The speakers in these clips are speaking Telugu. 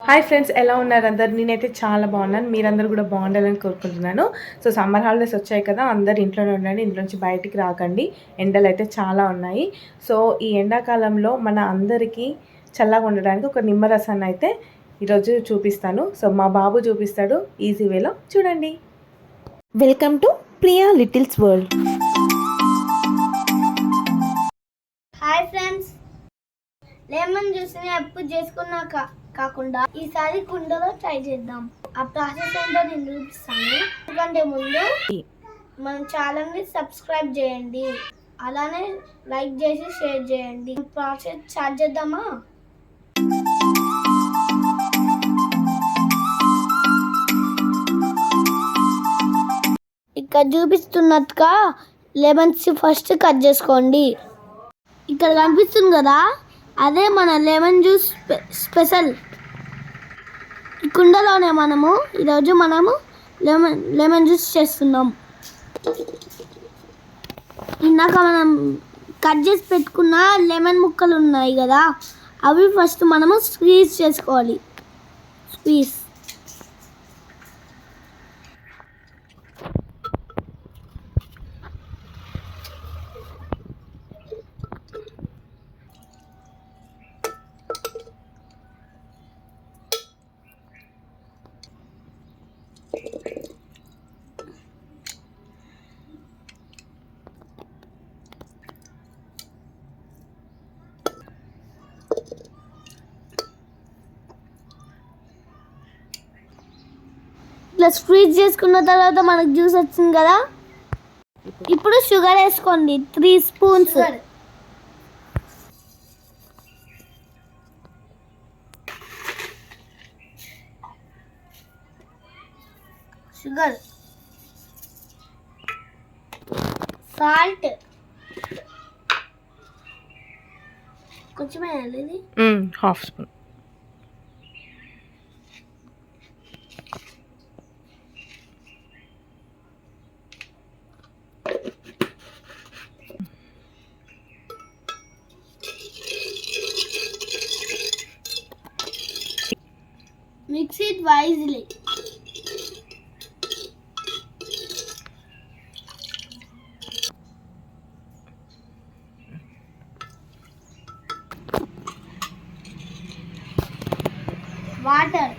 హాయ్ ఫ్రెండ్స్ ఎలా ఉన్నారు అందరు? నేనైతే చాలా బాగున్నాను. మీరందరూ కూడా బాగుండాలని కోరుకుంటున్నాను. సో సమ్మర్ హాలిడేస్ వచ్చాయి కదా అందరు ఇంట్లోనే ఉండండి ఇంట్లో నుంచి బయటికి రాకండి. ఎండలు అయితే చాలా ఉన్నాయి. సో ఈ ఎండాకాలంలో మన అందరికీ చల్లగా ఉండడానికి ఒక నిమ్మరసాన్ని అయితే ఈరోజు చూపిస్తాను. సో మా బాబు చూపిస్తాడు ఈజీ వేలో. చూడండి. Welcome to Priya littles world hi friends lemon జ్యూస్ని ఎప్పుడు చేసుకున్నా కా- కాకుండా ఈసారి కుండలో ట్రై చేద్దాం. ఆ ప్రాసెస్ ఏంటో నేను చూపిస్తాను. ఎందుకంటే ముందు మన ఛానల్ని సబ్స్క్రైబ్ చేయండి. అలానే లైక్ చేసి షేర్ చేయండి. ప్రాసెస్ స్టార్ట్ చేద్దామా? ఇక్కడ చూపిస్తున్నట్టుగా లెమన్స్ ఫస్ట్ కట్ చేసుకోండి. ఇక్కడ కనిపిస్తుంది కదా? అదే మన లెమన్ జ్యూస్ స్పె- స్పెషల్. కుండలోనే మనము ఈరోజు మనము లెమన్ లెమన్ జ్యూస్ చేస్తున్నాం. ఇందాక మనం కట్ చేసి పెట్టుకున్న లెమన్ ముక్కలు ఉన్నాయి కదా అవి ఫస్ట్ మనము స్క్వీజ్ చేసుకోవాలి. స్క్వీజ్. ఇట్లా స్క్వీజ్ చేసుకున్న తర్వాత మనకు జ్యూస్ వచ్చింది కదా? ఇప్పుడు షుగర్ వేసుకోండి. Three spoons. షుగర్. సాల్ట్. కొంచెం half spoon. Mix it wisely water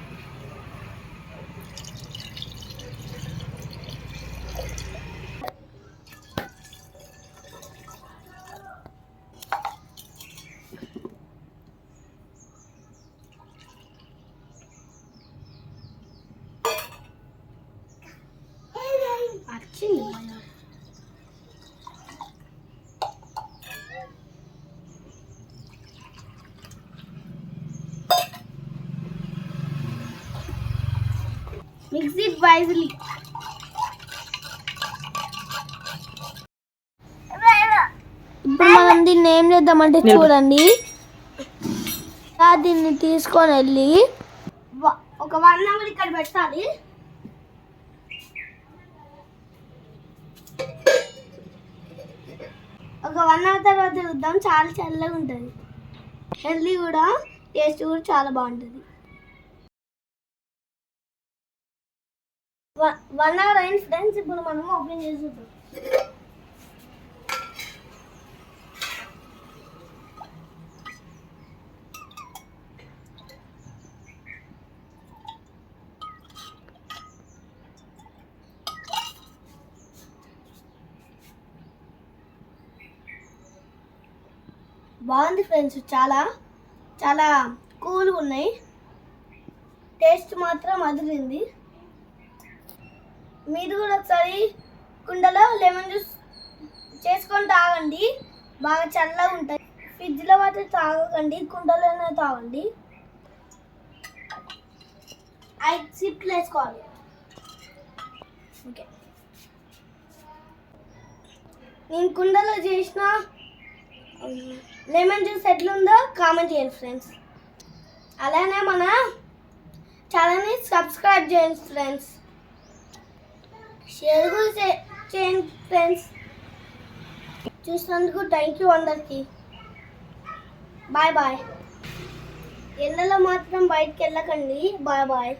వచ్చింది. మిక్స్ ఇట్ వైజ్లీ ఇప్పుడు మనం దీన్ని ఏం చేద్దామంటే. చూడండి. దీన్ని తీసుకొని వెళ్ళి ఒక వన్ అవర్ ఇక్కడ పెట్టాలి. ఒక వన్ అవర్ తర్వాత చూద్దాం. చాలా చల్లగా ఉంటుంది. హెల్దీ కూడా టేస్ట్ కూడా చాలా బాగుంటుంది. వన్ అవర్ అయిన ఫ్రెండ్స్ ఇప్పుడు మనం ఓపెన్ చేసి బాగుంది ఫ్రెండ్స్ చాలా చాలా కూల్గా ఉన్నాయి. టేస్ట్ మాత్రం అదిరింది. మీరు కూడా ఒకసారి కుండలో లెమన్ జ్యూస్ చేసుకొని తాగండి. బాగా చల్లగా ఉంటాయి. ఫ్రిడ్జ్లో మాత్రం తాగకండి కుండలోనే తాగండి. ఐదు సిప్లు వేసుకోవాలి. ఓకే. నేను కుండలో చేసిన లెమన్ జ్యూస్ ఎట్లుందో కామెంట్ చేయండి ఫ్రెండ్స్ అలానే మన ఛానల్ని సబ్స్క్రైబ్ చేయండి ఫ్రెండ్స్ షేర్ కూడా చేయండి ఫ్రెండ్స్ చూసినందుకు థ్యాంక్ యూ అందరికి. బాయ్ బాయ్ ఎండలో మాత్రం బయటకు వెళ్ళకండి. Bye bye